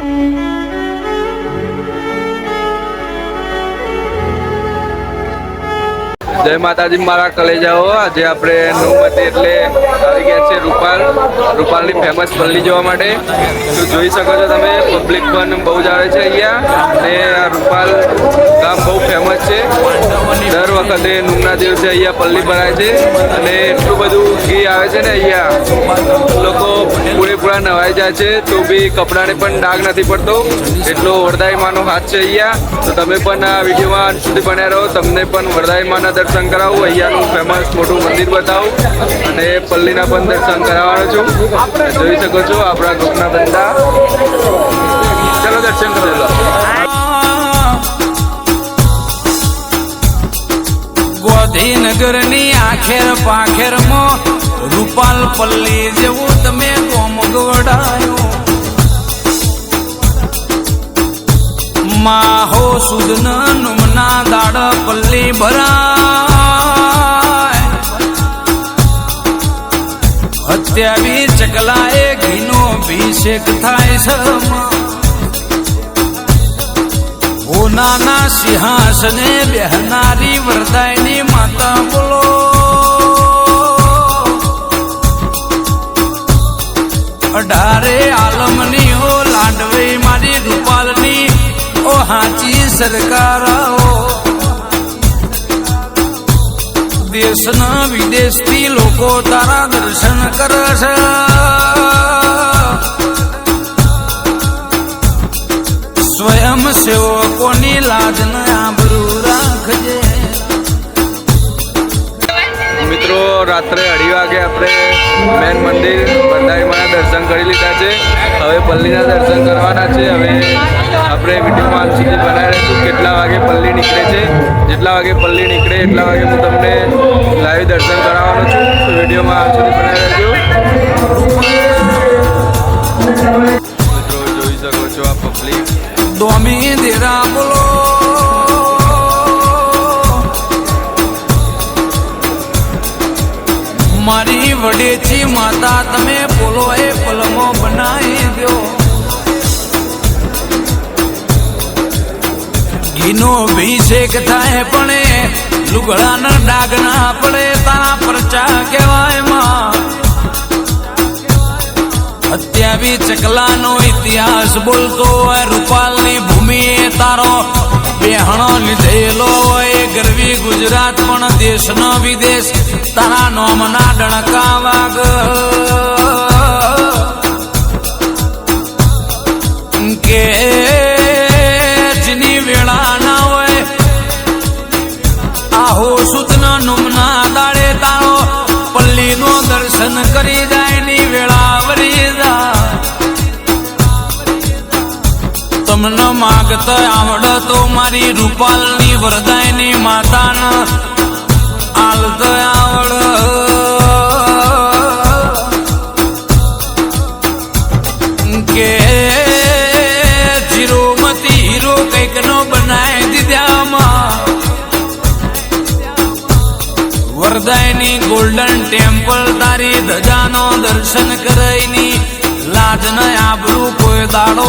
Música જય માતાજી, મારા કલેજાઓ. આજે આપણે નવમતી એટલે આવી ગયા છે રૂપાલ. રૂપાલની ફેમસ પલ્લી જોવા માટે. તો જોઈ શકો છો તમે પબ્લિક પણ બહુ જ આવે છે અહીંયા. અને આ રૂપાલ ગામ બહુ ફેમસ છે. દર વખતે નુમના દિવસે અહીંયા પલ્લી ભરાય છે. અને એટલું બધું ઘી આવે છે ને અહીંયા. લોકો પૂરેપૂરા નવાઈ જાય છે, તો બી કપડાને પણ ડાઘ નથી પડતો. એટલો વરદાઈ માનો હાથ છે અહીંયા. તો તમે પણ આ વિડીયોમાં સુધી બન્યા રહો. તમને પણ વરદાઈ માના દર્શન કરાવું. અહીંયાનું ફેમસ મોટું મંદિર બતાવું અને પલ્લીના પણ દર્શન કરાવવાનો છું. જોઈ શકો છો આપણા ગ્રુપના બધા ચલો દર્શન કરી લો ગોધીનગરની આખેર પાખેરમાં રૂપાલ પલ્લી જેવું તમે ગોમ ગવડાયો માહો સુદન નુમના દાડ પલ્લી ભરાય હત્યાવી ચકલાએ ઘીનો અભિષેક થાય છે. ઓનાના સિંહાસને બેહનારી વરદાયની માતા બોલો. અઢારે આલમની ઓ લાંડવે મારી રૂપાલની. ઓ હાચી સરકારો દેશના વિદેશથી લોકો તારા દર્શન કરે છે. સ્વયં સેવકોની લાજન આબરૂ રાખજે. મિત્રો, રાત્રે અઢી વાગે આપણે મેન મંદિર બંધાઈમાં દર્શન કરી લીધા છે. હવે પલ્લીના દર્શન કરવાના છે. હવે આપણે વિડીયોમાં અંત સુધી બનાવી રહીશું કેટલા વાગે પલ્લી નીકળે છે? જેટલા વાગે પલ્લી નીકળે, એટલા વાગે હું તમને લાઈવ દર્શન કરાવવાનો છું. વિડીયોમાં અંત સુધી બનાવી રહેજો. જોઈ શકો છો આ પબ્લિક દોમી દેરા બોલો. મારી વડેચી માતા, તમે બોલો એ પલમો બનાવી દો ઘીનો અભિષેક થાય પણ લુગડા ના ડાગ ના પડે તારા પરચા કહેવાયમાં. અત્યાવી ચકલાનો ઇતિહાસ બોલતો હોય, રૂપાલની ભૂમિ તારો બેહણો લીધેલો હોય. ગરવી ગુજરાત પણ દેશનો વિદેશ, તારા નોમના ડણકા વાગ. કે કરી જાય વેળા વરી તમને માગત આવડ તો મારી રૂપાલની વરદાયની માતાન આલત આવડ. કે જીરોમતી હીરો કંઈક નો વરદાયની ગોલ્ડન ટેમ્પલ તારી ધજાનો દર્શન કરઈની લાજ ન આબરૂ કોઈ દાડો